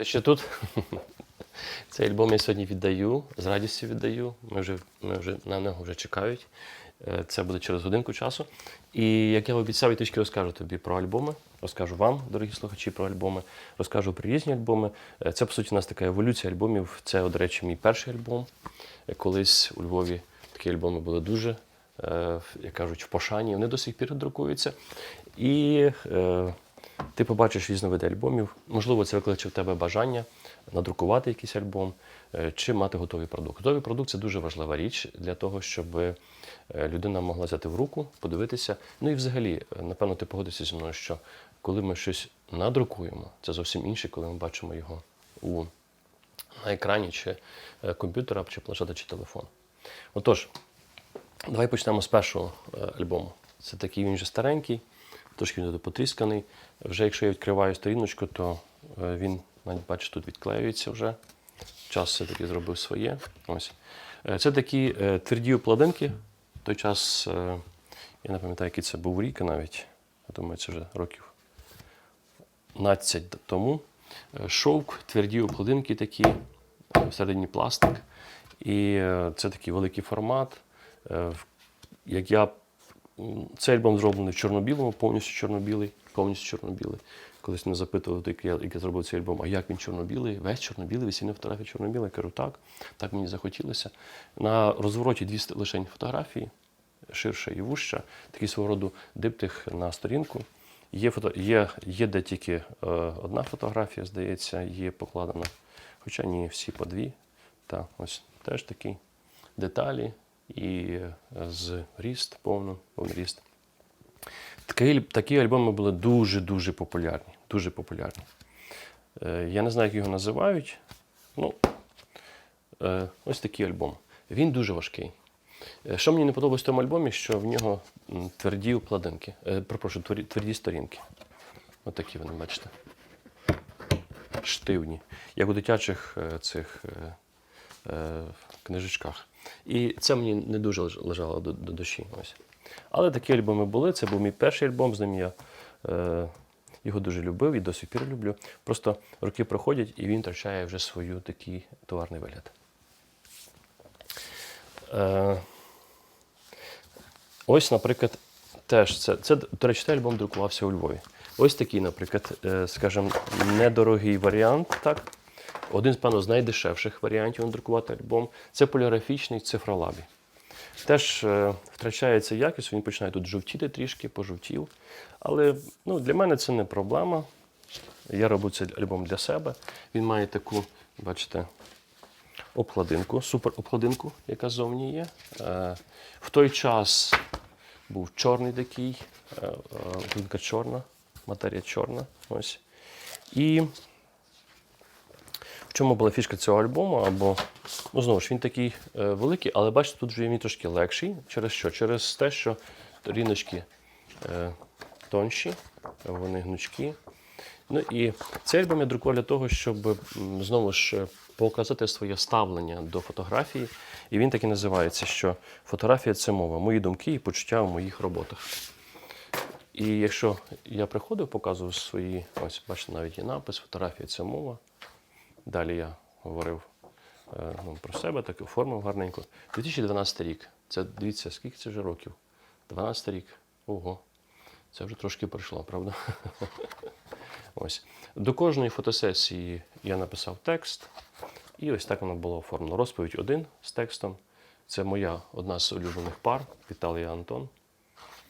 Ти ще тут? Цей альбом я сьогодні віддаю, з радістю віддаю. Ми вже, ми вже на нього вже чекають. Е, Це буде через годинку часу. І як я обіцяв, я трішки розкажу тобі про альбоми. Розкажу вам, дорогі слухачі, про альбоми. Розкажу про різні альбоми. Е, Це, по суті, у нас така еволюція альбомів. Це, до речі, мій перший альбом. Е, Колись у Львові такі альбоми були дуже, як кажуть, в пошані. Вони до сих пір друкуються. І ти побачиш різновиди альбомів. Можливо, це викличе в тебе бажання надрукувати якийсь альбом е, чи мати готовий продукт. Готовий продукт це дуже важлива річ для того, щоб е, людина могла взяти в руку, подивитися. Ну і взагалі, е, напевно, ти погодишся зі мною, що коли ми щось надрукуємо, це зовсім інше, коли ми бачимо його у, на екрані чи комп'ютера, чи планшета, чи телефон. Отож, Давай почнемо з першого альбому. Це такий він вже старенький, трошки він потрісканий. Вже якщо я відкриваю сторіночку, то е, він, навіть бачиш, тут відклеюється вже. Час все-таки зробив своє. Ось. Е, Це такі е, тверді обкладинки. Той час, я не пам'ятаю, який це був рік навіть. Я думаю, це вже років 15 тому. Шовк, тверді обкладинки такі, всередині пластик. І це такий великий формат. Як я цей альбом зроблений в чорно-білому, повністю чорно-білий, повністю чорно-білий. Колись мене запитували, як я, зробив цей альбом, а як він чорно-білий? Весь чорно-білий, весільна фотографія чорно-біла. Я кажу, так, так мені захотілося. На розвороті дві лишень фотографії, ширша і вужча, такий свого роду диптих на сторінку. Є, фото, є, є де тільки е, одна фотографія, здається, є покладена, хоча ні, всі по дві. Та, ось теж такі деталі і з ріст, повно, повний ріст. Такі, такі альбоми були дуже-дуже популярні. Дуже популярні. Е, я не знаю, як його називають. Ну, е, ось такий альбом. Він дуже важкий. Е, Що мені не подобалось в тому альбомі, що в нього тверді обкладинки. Е, перепрошую, тверді, сторінки. Ось такі вони, бачите. Штивні. Як у дитячих цих книжечках. І це мені не дуже лежало до, до душі. Ось. Але такі альбоми були. Це був мій перший альбом, з ним я е, його дуже любив і до сих пір люблю. Просто роки проходять і він втрачає вже свою такий товарний вигляд. Е, ось, наприклад, теж це, це, до речі, цей альбом друкувався у Львові. Ось такий, наприклад, е, скажімо, недорогий варіант, так? Один, певно, з найдешевших варіантів надрукувати альбом це поліграфічний цифролабі. Теж е, втрачається якість, він починає тут жовтіти трішки, пожовтів. Але ну, для мене це не проблема. Я роблю цей альбом для себе. Він має таку, бачите, обкладинку, супер обкладинку, яка зовні є. Е, в той час був чорний такий, е, е, чорна, матерія чорна. Ось. І чому була фішка цього альбому? Або, ну знову ж він такий е, великий, але бачите, тут вже він трошки легший. Через що? Через те, що ріночки е, тонші, вони гнучкі. Ну і цей альбом я друкував для того, щоб знову ж е, показати своє ставлення до фотографії. І він так і називається, що фотографія це мова, мої думки і почуття в моїх роботах. І якщо я приходив, показував свої, ось бачите, навіть є напис, фотографія це мова. Далі я говорив е, ну, про себе, так і оформив гарненько. 2012 рік. Це дивіться, скільки це вже років? 12 рік. Ого. Це вже трошки пройшло, правда? ось. До кожної фотосесії я написав текст, і ось так воно було оформлено. Розповідь один з текстом. Це моя одна з улюблених пар, Віталій Антон.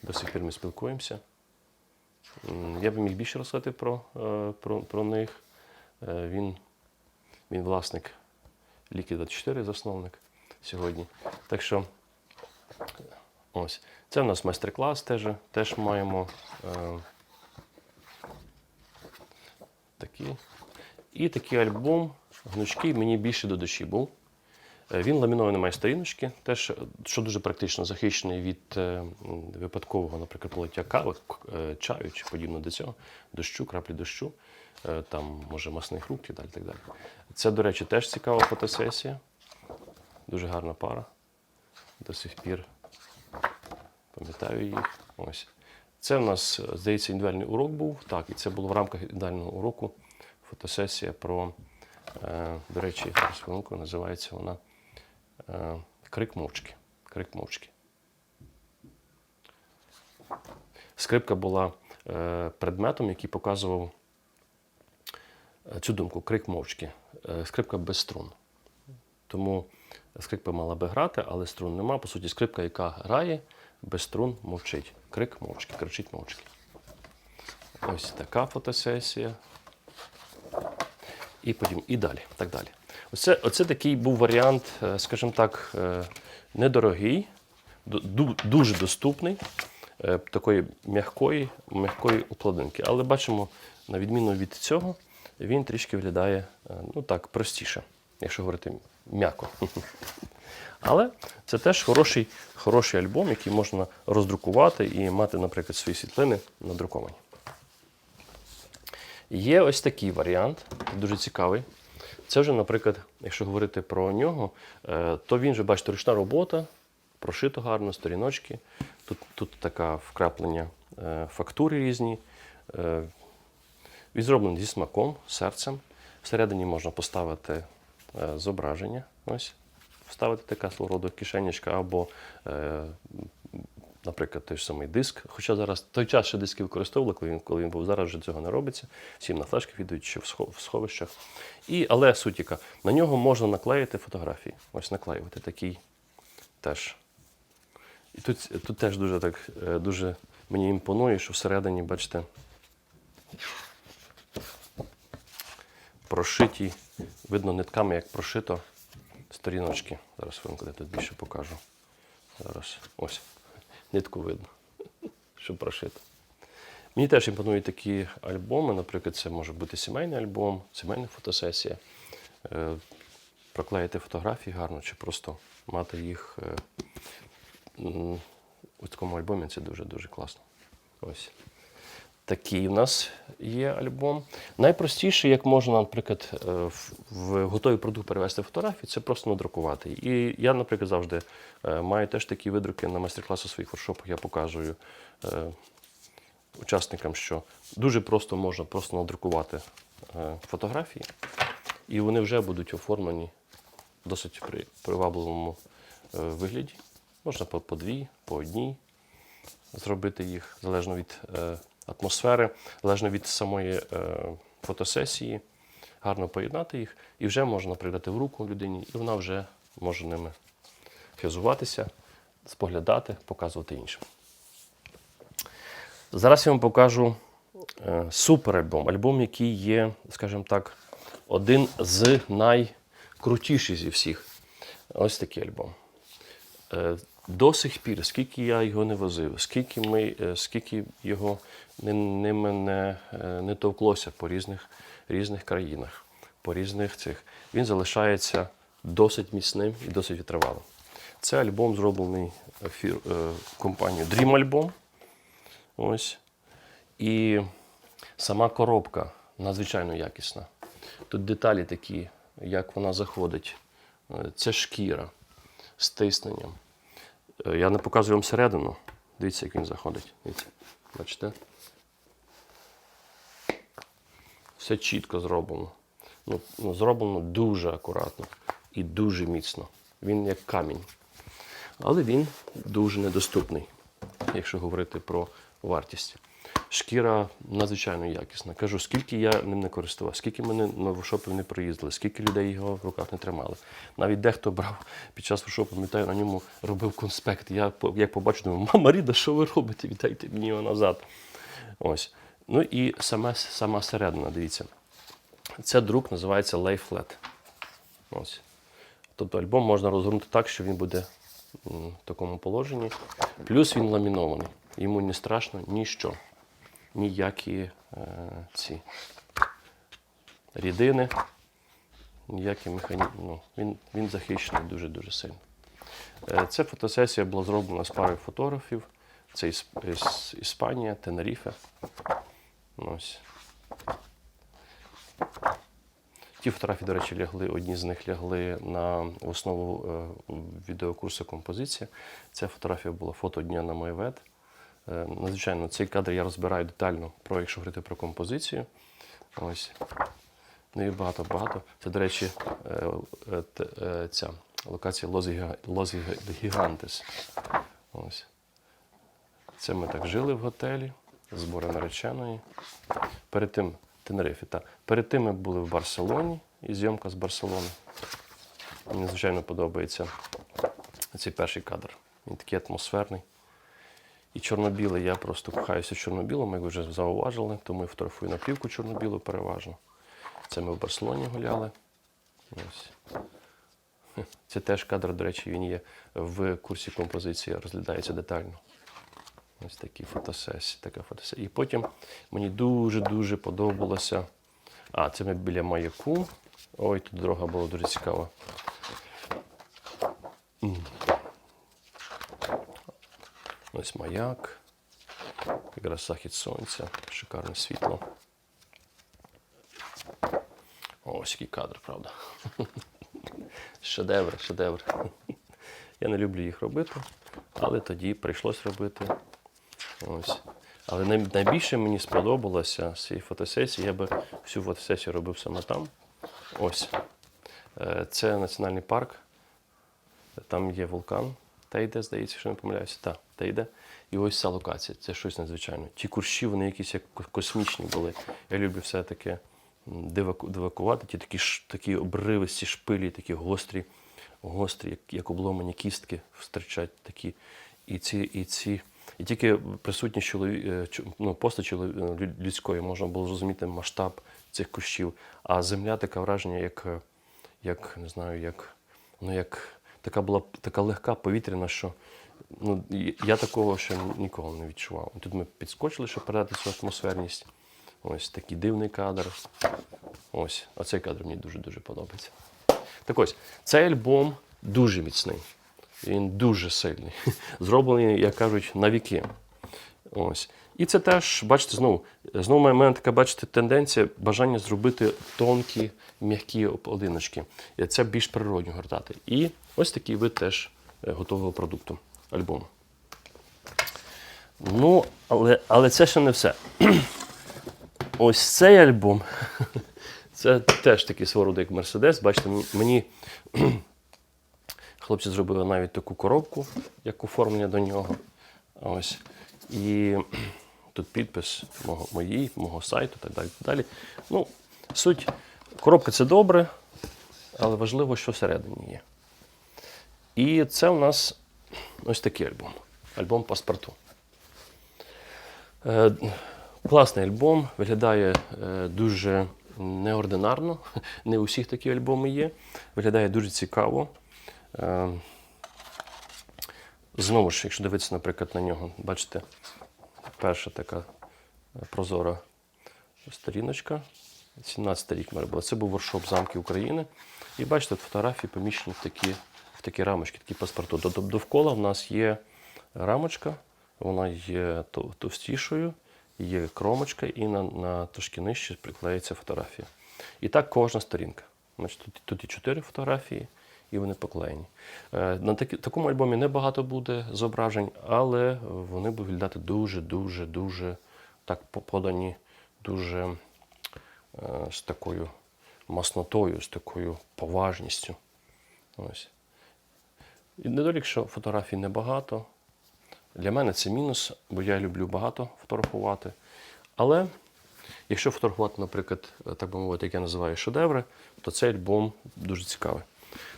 До сих пір ми спілкуємося. Я би міг більше розказати про, е, про, про них. Е, Він, він власник Ліки 24, засновник сьогодні. Так що ось. Це в нас майстер-клас теж, теж маємо е, такі. І такий альбом гнучкий мені більше до душі був. Е, Він ламінований має сторіночки, теж, що дуже практично захищений від е, випадкового, наприклад, полиття кави, е, чаю чи подібно до цього, дощу, краплі дощу, там, може, масних рук і далі. Так далі. Це, до речі, теж цікава фотосесія. Дуже гарна пара. До сих пір пам'ятаю їх. Ось. Це в нас, здається, індивідуальний урок був. Так, і це було в рамках індивідуального уроку фотосесія про, е, до речі, хвилинку, називається вона е, Крик мовчки. Крик мовчки. Скрипка була е, предметом, який показував е, цю думку крик мовчки. Е, скрипка без струн. Тому скрипка мала би грати, але струн нема. По суті, скрипка, яка грає, без струн мовчить. Крик мовчки, кричить мовчки. Ось така фотосесія. І потім і далі. Так далі. Оце, оце такий був варіант, е, скажімо так, е, недорогий, ду- ду- дуже доступний, такої м'якої, м'якої укладинки. Але бачимо, на відміну від цього, він трішки виглядає е, ну так, простіше, якщо говорити м'яко. Але це теж хороший, хороший альбом, який можна роздрукувати і мати, наприклад, свої світлини надруковані. Є ось такий варіант, дуже цікавий. Це вже, наприклад, якщо говорити про нього, е, то він же, бачите, ручна робота, прошито гарно, сторіночки. Тут, тут така вкраплення е, фактури різні. Він зроблений зі смаком, серцем. Всередині можна поставити е, зображення. Ось. Вставити така свого роду кишенечка або, е, наприклад, той ж самий диск. Хоча зараз той час ще диски використовували, коли він, коли він був, зараз вже цього не робиться. Всім на флешки віддають чи в сховищах. І, але суть яка, на нього можна наклеїти фотографії. Ось наклеювати такий теж. І тут, тут теж дуже так е, дуже мені імпонує, що всередині, бачите, прошиті, видно нитками, як прошито сторіночки. Зараз хвилинку, я тут більше покажу. Зараз ось. Нитку видно, що прошито. Мені теж імпонують такі альбоми. Наприклад, це може бути сімейний альбом, сімейна фотосесія. Е, Проклеїти фотографії гарно, чи просто мати їх е, у такому альбомі це дуже-дуже класно. Ось. Такий у нас є альбом. Найпростіше, як можна, наприклад, е, в- готовий продукт перевести фотографії, це просто надрукувати. І я, наприклад, завжди е, маю теж такі видруки на майстер-класах своїх воркшопах. Я показую е, учасникам, що дуже просто можна просто надрукувати фотографії, і вони вже будуть оформлені в досить при привабливому вигляді. Можна по, дві, по одній зробити їх залежно від атмосфери, залежно від самої е, фотосесії, гарно поєднати їх, і вже можна придати в руку людині, і вона вже може ними хизуватися, споглядати, показувати іншим. Зараз я вам покажу е, суперальбом, альбом, який є, скажімо так, один з найкрутіших зі всіх. Ось такий альбом. До сих пір, скільки я його не возив, скільки, ми, е, скільки його ними не, е, не товклося по різних, різних країнах, по різних цих, він залишається досить міцним і досить витривалим. Це альбом зроблений фір, е, компанією Dream Album. Ось. І сама коробка надзвичайно якісна. Тут деталі такі, як вона заходить. Це шкіра з тисненням. Е, Я не показую вам середину. Дивіться, як він заходить. Дивіться. Бачите? Все чітко зроблено. Ну, ну, зроблено дуже акуратно і дуже міцно. Він як камінь. Але він дуже недоступний, якщо говорити про вартість. Шкіра надзвичайно якісна. Кажу, скільки я ним не користував, скільки мене на воркшопів не проїздили, скільки людей його в руках не тримали. Навіть дехто брав під час воркшопу, пам'ятаю, на ньому робив конспект. Я як побачив, думаю, мама Ріда, що ви робите? Віддайте мені його назад. Ось. Ну і саме, сама середина, дивіться. Це друк називається Flat. Ось. Тобто альбом можна розгорнути так, що він буде в такому положенні. Плюс він ламінований. Йому не страшно ніщо. Ніякі е, ці рідини, ніякі механізми. Ну, він, він захищений дуже-дуже сильно. Е, Ця фотосесія була зроблена з парою фотографів. Це Ісп... Іс- Іспанія, Тенеріфе. Ті фотографії, до речі, лягли, одні з них лягли на основу е, відеокурсу композиція. Ця фотографія була фото дня на Моєвет. Е, Надзвичайно, цей кадр я розбираю детально, про, якщо говорити про композицію. Ось. Ну і багато-багато. Це, до речі, е, е, ця локація Гіга- Гігантес. Ось. Це ми так жили в готелі, збори нареченої. Перед тим Тенерифі, так. Перед тим ми були в Барселоні і зйомка з Барселони. Мені звичайно подобається цей перший кадр. Він такий атмосферний. І чорно-білий, я просто кохаюся чорно-білому, як ви вже зауважили, тому я фотографую на чорно-білу переважно. Це ми в Барселоні гуляли. Ось. Це теж кадр, до речі, він є в курсі композиції, розглядається детально. Ось такі фотосесії, така фотосесія. І потім мені дуже-дуже подобалося. А, це ми біля маяку. Ой, тут дорога була дуже цікава. Ось маяк. Якраз захід сонця, шикарне світло. Ось який кадр, правда. Шедевр, шедевр. Я не люблю їх робити, але тоді прийшлось робити. Ось. Але найбільше мені сподобалося з цієї фотосесії. Я би всю фотосесію робив саме там. Ось. Е, Це національний парк. Там є вулкан. Тейде, здається, що не помиляюся. Так, Тейде. І ось ця локація. Це щось надзвичайне. Ті курші, вони якісь як космічні були. Я люблю все таке диваку- дивакувати. Ті такі, такі обривисті шпилі, такі гострі, гострі, як, як обломані кістки встречать такі. І ці, і ці. І тільки присутність чолові... е, ну, постаті чолові... е, лю- людської можна було зрозуміти масштаб цих кущів. А земля таке враження, як, е, як не знаю, як, ну, як така була така легка повітряна, що ну, я такого ще ніколи не відчував. Тут ми підскочили, щоб передати цю атмосферність. Ось такий дивний кадр. Ось, оцей кадр мені дуже-дуже подобається. Так ось, цей альбом дуже міцний. Він дуже сильний. Зроблений, як кажуть, на віки. Ось. І це теж, бачите, знову, знову має мене така, бачите, тенденція бажання зробити тонкі, м'які одиночки. Це більш природньо гортати. І ось такий вид теж е, готового продукту, альбому. Ну, але, але це ще не все. Ось цей альбом. Це теж такий свого як Мерседес. Бачите, мені хлопці зробили навіть таку коробку, як оформлення до нього. Ось. І тут підпис мого, моїй, мого сайту, так далі. Далі. Ну, суть, коробка це добре, але важливо, що всередині є. І це у нас ось такий альбом. Альбом паспорту. Е, класний альбом, виглядає е, дуже неординарно. Не у всіх такі альбоми є. Виглядає дуже цікаво. Е, знову ж, якщо дивитися, наприклад, на нього, бачите, перша така е, прозора сторіночка. 17 рік мене було. Це був воркшоп замки України. І бачите, фотографії поміщені в такі, в такі рамочки, такі паспорту. До- до- Довкола в нас є рамочка, вона є товстішою, є кромочка, і на, на трошки нижче приклеїться фотографія. І так кожна сторінка. Значить, тут, тут і чотири фотографії, і вони поклеєні. Е, На такому альбомі небагато буде зображень, але вони будуть виглядати дуже, дуже, так подані, дуже е, з такою маснотою, з такою поважністю. Ось. І недолік, що фотографій небагато. Для мене це мінус, бо я люблю багато фотографувати. Але якщо фотографувати, наприклад, так би мовити, як я називаю шедеври, то цей альбом дуже цікавий.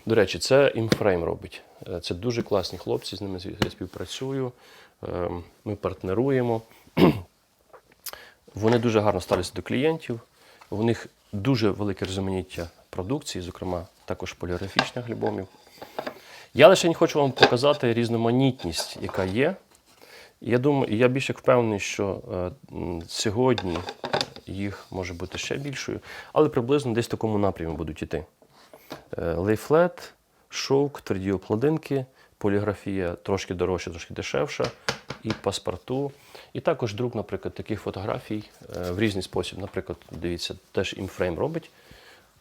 До речі, це імфрейм робить. Е, Це дуже класні хлопці, з ними я співпрацюю, е, ми партнеруємо. Вони дуже гарно ставляться до клієнтів. У них дуже велике різноманіття продукції, зокрема також поліграфічних альбомів. Я лише не хочу вам показати різноманітність, яка є. Я думаю, я більш як впевнений, що е, сьогодні їх може бути ще більшою, але приблизно десь в такому напрямі будуть йти. Е, Лейфлет, шовк, тверді обкладинки, поліграфія трошки дорожча, трошки дешевша, і паспорту. І також друк, наприклад, таких фотографій е, в різний спосіб. Наприклад, дивіться, теж імфрейм робить.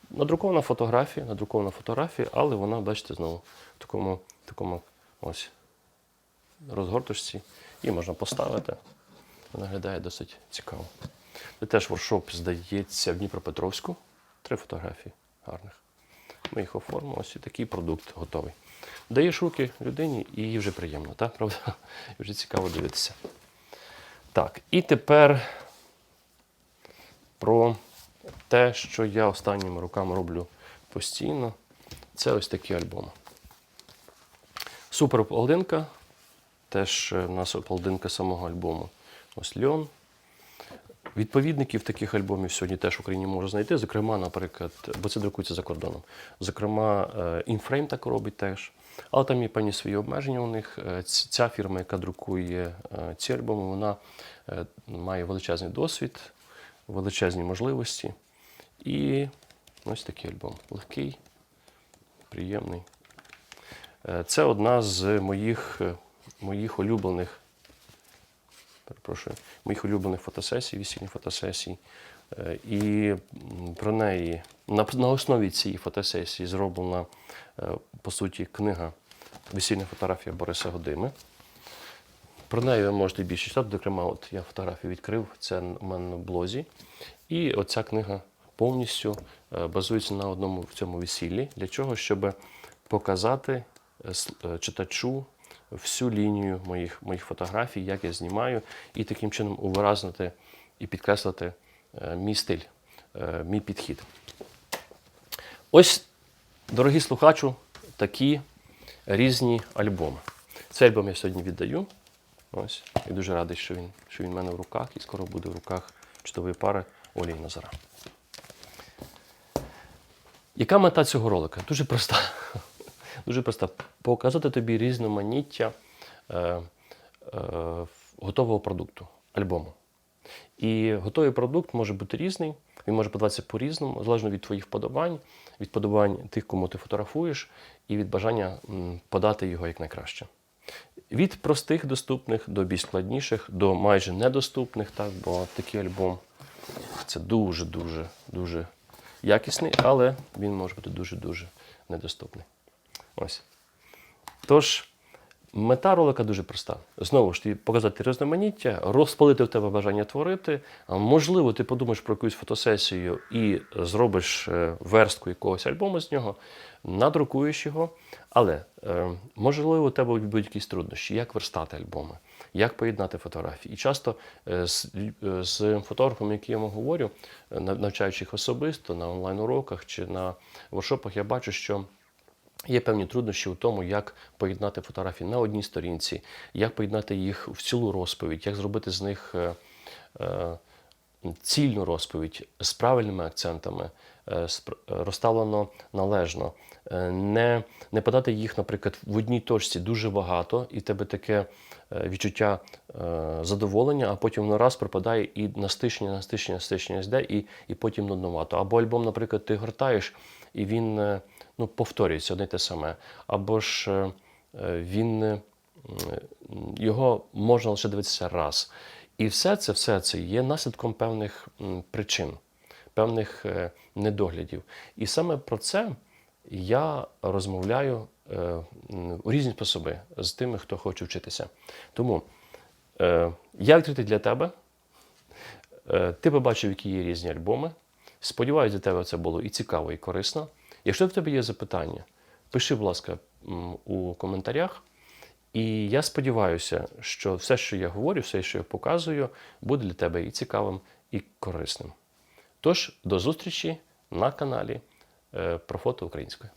Надрукована фотографія, надрукована фотографія, але вона, бачите, знову в такому, такому ось розгорточці. Її можна поставити. Вона виглядає досить цікаво. Теж воркшоп, здається, в Дніпропетровську три фотографії гарних. Ми їх оформимо, ось і такий продукт готовий. Даєш руки людині і їй вже приємно, так? Правда? І вже цікаво дивитися. Так, і тепер про те, що я останніми роками роблю постійно, це ось такі альбоми. Супер полдинка. Теж е, в нас полдинка самого альбому. Ось Льон. Відповідників таких альбомів сьогодні теж в Україні можна знайти. Зокрема, наприклад, бо це друкується за кордоном. Зокрема, Inframe так робить теж. Але там є певні свої обмеження у них. Е, Ця фірма, яка друкує е, ці альбоми, вона е, має величезний досвід, величезні можливості. І ось такий альбом. Легкий, приємний. Це одна з моїх, моїх улюблених, перепрошую, моїх улюблених фотосесій, весільних фотосесій. Е, І про неї на, на основі цієї фотосесії зроблена, е, по суті, книга Весільна фотографія Бориса Годими. Про неї ви можете більше читати. Зокрема, от я фотографію відкрив, це у мене на блозі. І оця книга повністю е, базується на одному в цьому весіллі. Для чого? Щоб показати читачу всю лінію моїх, моїх фотографій, як я знімаю, і таким чином увиразнити і підкреслити е, мій стиль, е, мій підхід. Ось, дорогі слухачу, такі різні альбоми. Цей альбом я сьогодні віддаю. Ось. І дуже радий, що він, що він в мене в руках і скоро буде в руках чудової пари Олі Назара. Яка мета цього ролика? Дуже проста. Дуже проста. Показати тобі різноманіття е, е, готового продукту, альбому. І готовий продукт може бути різний, він може подаватися по-різному, залежно від твоїх вподобань, від вподобань тих, кому ти фотографуєш, і від бажання подати його якнайкраще. Від простих доступних до більш складніших, до майже недоступних, так, бо такий альбом це дуже-дуже дуже якісний, але він може бути дуже-дуже недоступний. Ось. Тож, мета ролика дуже проста. Знову ж таки, показати різноманіття, розпалити в тебе бажання творити. Можливо, ти подумаєш про якусь фотосесію і зробиш е, верстку якогось альбому з нього, надрукуєш його. Але е, можливо, у тебе будуть якісь труднощі, як верстати альбоми, як поєднати фотографії. І часто е, з, з фотографами, які я вам говорю, навчаючи їх особисто на онлайн-уроках чи на воркшопах, я бачу, що Є певні труднощі у тому, як поєднати фотографії на одній сторінці, як поєднати їх в цілу розповідь, як зробити з них е, е, цільну розповідь з правильними акцентами, е, розставлено належно, не, не подати їх, наприклад, в одній точці дуже багато, і в тебе таке відчуття задоволення, а потім воно раз пропадає і на стишення, на стишення, на стишення йде, і, і потім нудновато. Або альбом, наприклад, ти гортаєш, і він ну, повторюється одне й те саме. Або ж е, е, він е, його можна лише дивитися раз. І все це, все це є наслідком певних причин, певних недоглядів. І саме про це я розмовляю у різні способи з тими, хто хоче вчитися. Тому я відкритий для тебе. Ти побачив, які є різні альбоми. Сподіваюся, для тебе це було і цікаво, і корисно. Якщо в тебе є запитання, пиши, будь ласка, у коментарях. І я сподіваюся, що все, що я говорю, все, що я показую, буде для тебе і цікавим, і корисним. Тож, до зустрічі на каналі е, про фото українською.